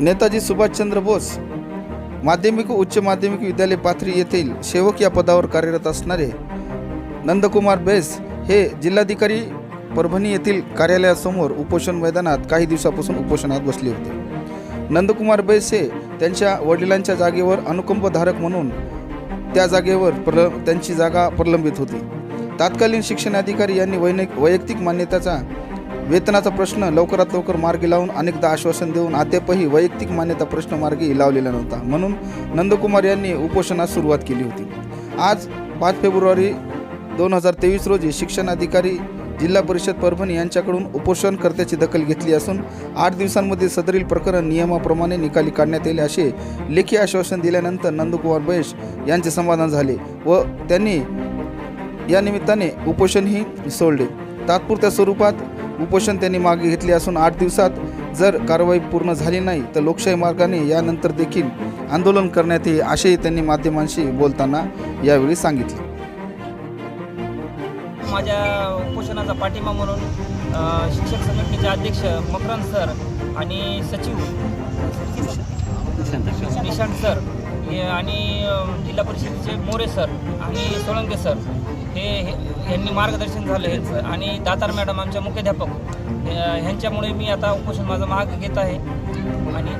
नेताजी सुभाषचंद्र बोस माध्यमिक व उच्च माध्यमिक विद्यालय पाथरी येथील सेवक या पदावर कार्यरत असणारे नंदकुमार बेस हे जिल्हाधिकारी परभणी येथील कार्यालयासमोर उपोषण मैदानात काही दिवसापासून उपोषणात बसले होते. नंदकुमार बैस हे त्यांच्या वडिलांच्या जागेवर अनुकंपधारक म्हणून त्या जागेवर प्रल त्यांची जागा प्रलंबित होती. तात्कालीन शिक्षण अधिकारी यांनी वैनिक वैयक्तिक मान्यताचा वेतनाचा प्रश्न लवकरात लवकर मार्गी लावून अनेकदा आश्वासन देऊन अद्यापही वैयक्तिक मान्यता प्रश्न मार्गी लावलेला नव्हता. म्हणून नंदकुमार यांनी उपोषणास सुरुवात केली होती. आज पाच फेब्रुवारी दोन हजार तेवीस रोजी शिक्षण अधिकारी जिल्हा परिषद परभणी यांच्याकडून उपोषणकर्त्याची दखल घेतली असून आठ दिवसांमध्ये सदरील प्रकरण नियमाप्रमाणे निकाली काढण्यात येईल असे लेखी आश्वासन दिल्यानंतर नंदकुमार बैश यांचे समाधान झाले व त्यांनी या निमित्ताने उपोषणही सोडले. तात्पुरत्या स्वरूपात उपोषण त्यांनी मागे घेतले असून आठ दिवसात जर कारवाई पूर्ण झाली नाही तर लोकशाही मार्गाने यानंतर देखील आंदोलन करण्यात येईल असेही त्यांनी माध्यमांशी बोलताना यावेळी सांगितले. माझ्या उपोषणाचा पाठिंबा म्हणून शिक्षक संघटनेचे अध्यक्ष मकरंद सर आणि सचिव निशांत सर. हे आणि जिल्हा परिषदेचे मोरे सर आणि सोळंके सर हे हे- यांनी मार्गदर्शन झालं हेच आणि दातार मॅडम आमच्या मुख्याध्यापक ह्यांच्यामुळे मी आता उपोषण माझं माग घेत आहे. आणि